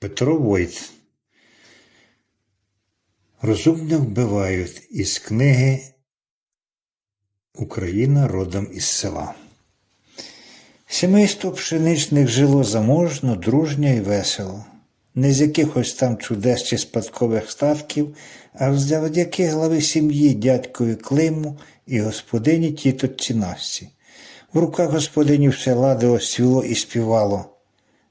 Петро Войт. Розумне вбивають із книги Україна родом із села. Сімейство пшеничних жило заможно, дружньо і весело. Не з якихось там чудес чи спадкових статків, а завдяки глави сім'ї дядькові Климу і господині тіточці Насті. В руках господині все ладило, свіло і співало.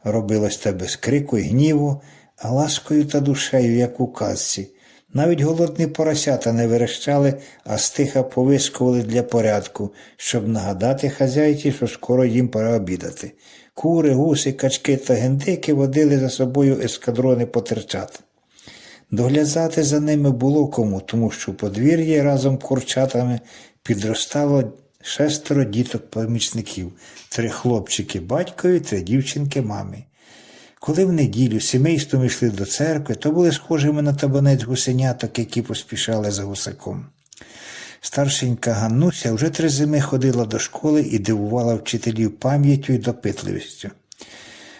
Робилось те без крику і гніву, а ласкою та душею, як у казці. Навіть голодні поросята не верещали, а стиха повискували для порядку, щоб нагадати хазяйці, що скоро їм пора обідати. Кури, гуси, качки та гендики водили за собою ескадрони потерчат. Доглядати за ними було кому, тому що в подвір'ї разом з курчатами підростало шестеро діток-помічників, три хлопчики батькові, три дівчинки мамі. Коли в неділю сімейством йшли до церкви, то були схожими на табанець гусеняток, які поспішали за гусаком. Старшенька Ганнуся вже три зими ходила до школи і дивувала вчителів пам'яттю і допитливістю.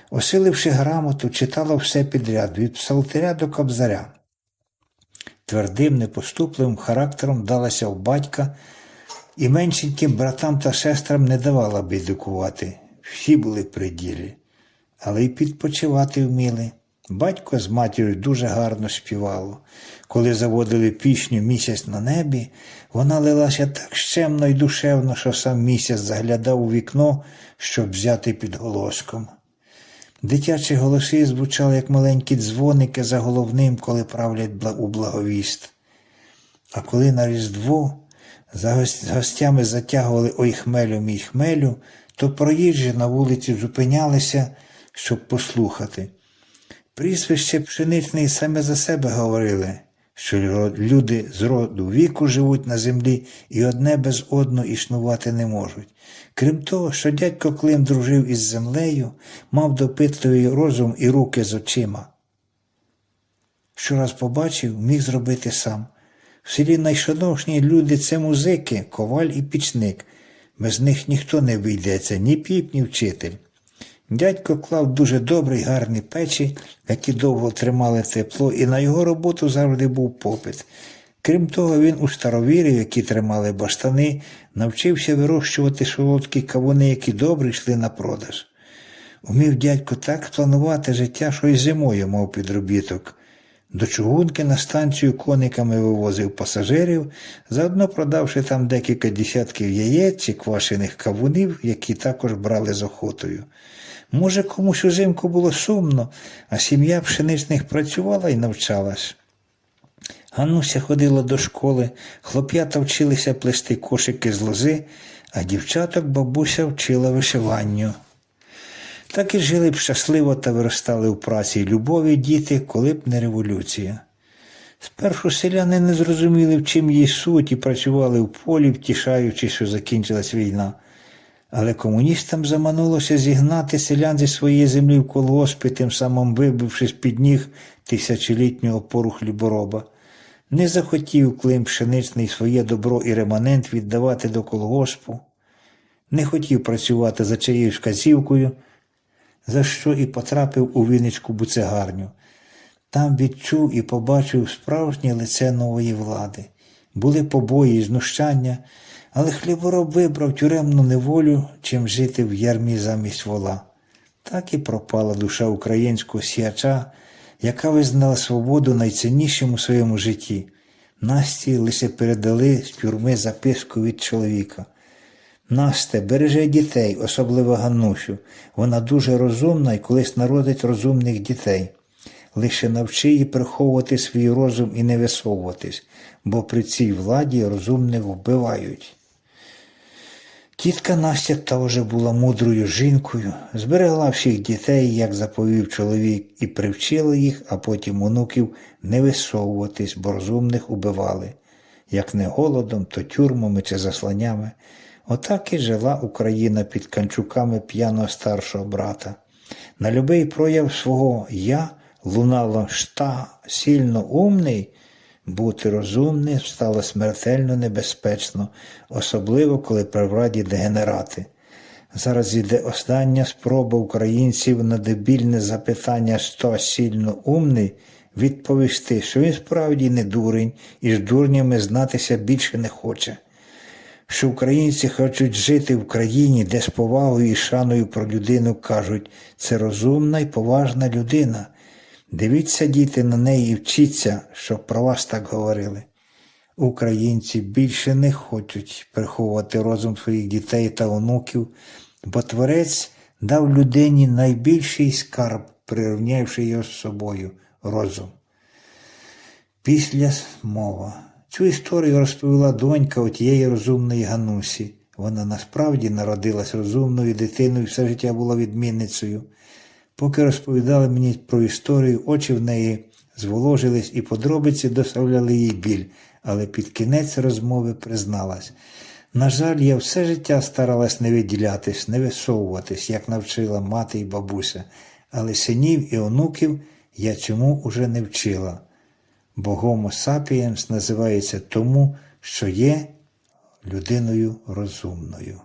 Осиливши грамоту, читала все підряд від псалтиря до кобзаря. Твердим, непоступливим характером далася в батька і меншеньким братам та сестрам не давала бідикувати. Всі були при ділі, але й підпочивати вміли. Батько з матір'ю дуже гарно співало. Коли заводили пісню Місяць на небі, вона лилася так щемно й душевно, що сам місяць заглядав у вікно, щоб взяти під голоском. Дитячі голоси звучали, як маленькі дзвоники за головним, коли правлять у благовіст. А коли на Різдво за гостями затягували ой хмелю, мій хмелю, то проїжджі на вулиці зупинялися, щоб послухати. Прізвище пшеничний саме за себе говорили, що люди з роду віку живуть на землі і одне без одного існувати не можуть. Крім того, що дядько Клим дружив із землею, мав допитливий розум і руки з очима. Що раз побачив, міг зробити сам. В селі найшановшні люди це музики, коваль і пічник. Без них ніхто не вийдеться, ні піп, ні вчитель. Дядько клав дуже добрі, гарні печі, які довго тримали тепло, і на його роботу завжди був попит. Крім того, він у старовірів, які тримали баштани, навчився вирощувати солодкі кавуни, які добре йшли на продаж. Умів дядько так планувати життя, що й зимою мав підробіток. До чугунки на станцію кониками вивозив пасажирів, заодно продавши там декілька десятків яєць чи квашених кавунів, які також брали з охотою. Може, комусь узимку було сумно, а сім'я пшеничних працювала і навчалась. Ганнуся ходила до школи, хлоп'ята вчилися плести кошики з лози, а дівчаток бабуся вчила вишиванню. Так і жили б щасливо та виростали в праці й любові діти, коли б не революція. Спершу селяни не зрозуміли, в чим її суть, і працювали в полі, втішаючи, що закінчилась війна. Але комуністам заманулося зігнати селян зі своєї землі в колгоспи, тим самим вибивши з-під ніг тисячолітнього опору хлібороба. Не захотів Клим Пшеничний своє добро і реманент віддавати до колгоспу, не хотів працювати за чиєюсь вказівкою, за що і потрапив у Вінницьку буцегарню. Там відчув і побачив справжнє лице нової влади. Були побої і знущання, але хлібороб вибрав тюремну неволю, чим жити в ярмі замість вола. Так і пропала душа українського сіяча, яка визнала свободу найціннішим у своєму житті. Насті лише передали з тюрми записку від чоловіка. Насте, бережи дітей, особливо Ганнусю. Вона дуже розумна і колись народить розумних дітей. Лише навчи її приховувати свій розум і не висовуватись, бо при цій владі розумних вбивають. Тітка Настя теж була мудрою жінкою, зберегла всіх дітей, як заповів чоловік, і привчила їх, а потім онуків не висовуватись, бо розумних убивали, як не голодом, то тюрмами чи засланнями. Отак і жила Україна під канчуками п'яного старшого брата. На любий прояв свого я лунало шта сильно умний, бути розумним стало смертельно небезпечно, особливо коли при дегенерати. Зараз іде остання спроба українців на дебільне запитання «Хто сильно умний?» відповісти, що він справді не дурень і з дурнями знатися більше не хоче. Що українці хочуть жити в країні, де з повагою і шаною про людину кажуть, це розумна і поважна людина. Дивіться, діти, на неї і вчіться, щоб про вас так говорили. Українці більше не хочуть приховувати розум своїх дітей та онуків, бо Творець дав людині найбільший скарб, прирівнявши його з собою розум. Після мова. Цю історію розповіла донька отієї розумної Ганусі. Вона насправді народилась розумною дитиною, і все життя була відмінницею. Поки розповідали мені про історію, очі в неї зволожились і подробиці доставляли їй біль, але під кінець розмови призналась. На жаль, я все життя старалась не виділятись, не висовуватись, як навчила мати і бабуся, але синів і онуків я цьому уже не вчила. Бо Homo sapiens називається тому, що є людиною розумною.